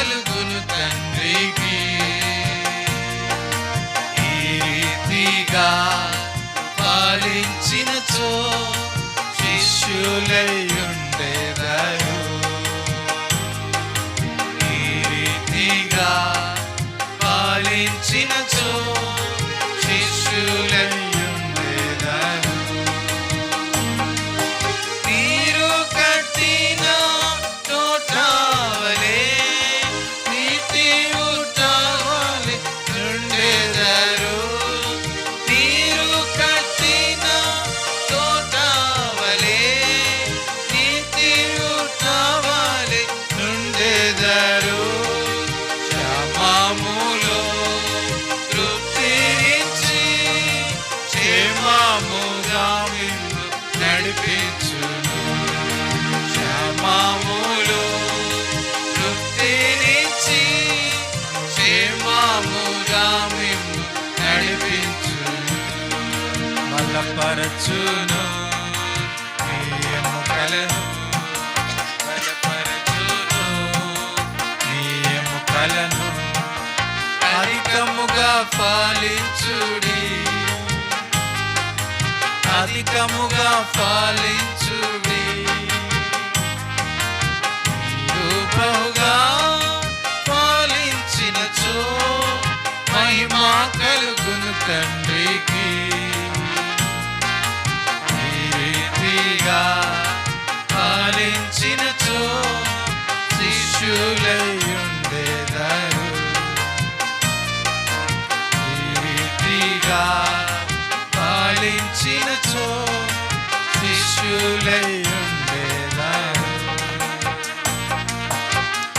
కలుగును తండ్రికి. ఈ రీతిగా పాలించినచో శిష్యులయ్యు బలపరచును. కలను. కలను. పాలించుడి. అధికముగా పాలించుడి. రూపముగా పాలించినచో మహిమా కలుగును తండ్రికి.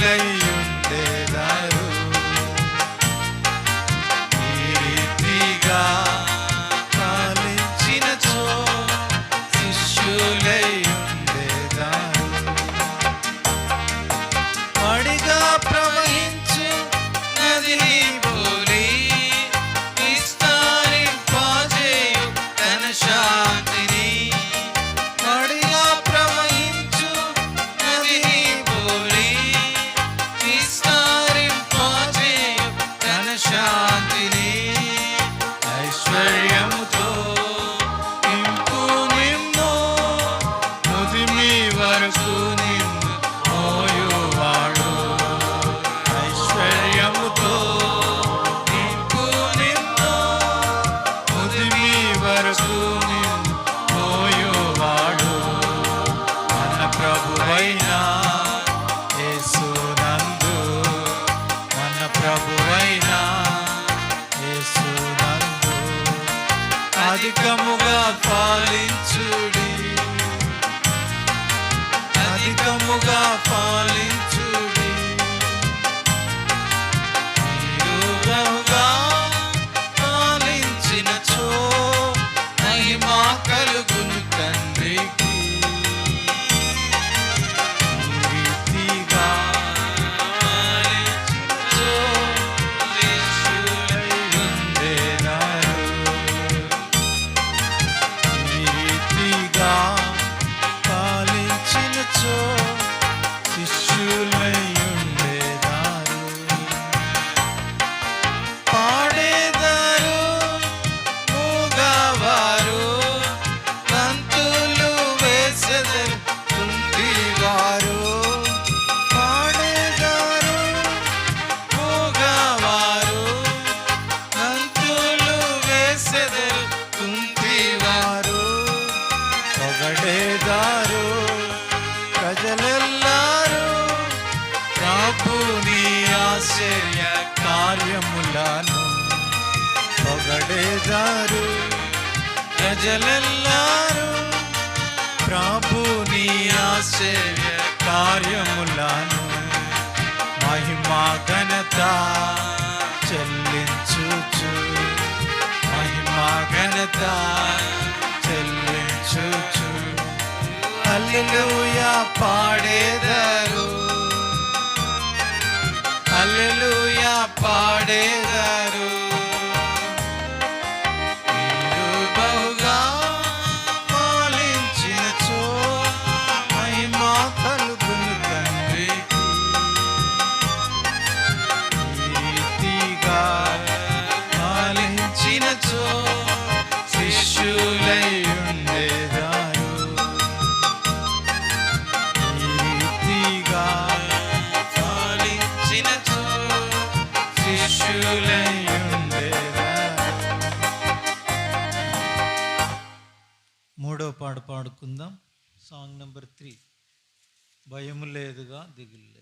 இல்லை అధికముగా పాలించుడి. అధికముగా పాలి ప్రజలెల్లారు. ప్రభుని ఆశ్చర్య కార్యములను పొగడేదారు. ప్రజలెల్లారు. ప్రభుని ఆశ్చర్య కార్యములను మహిమా ఘనత చెల్లించుచు. మహిమా ఘనత చెల్లించుచు. హల్లెలూయా. పాడేదరు. అల్లెలుయా పాడేదరు. మూడో పాట పాడుకుందాం సాంగ్ నెంబర్ త్రీ భయం లేదుగా దిగులు లేదు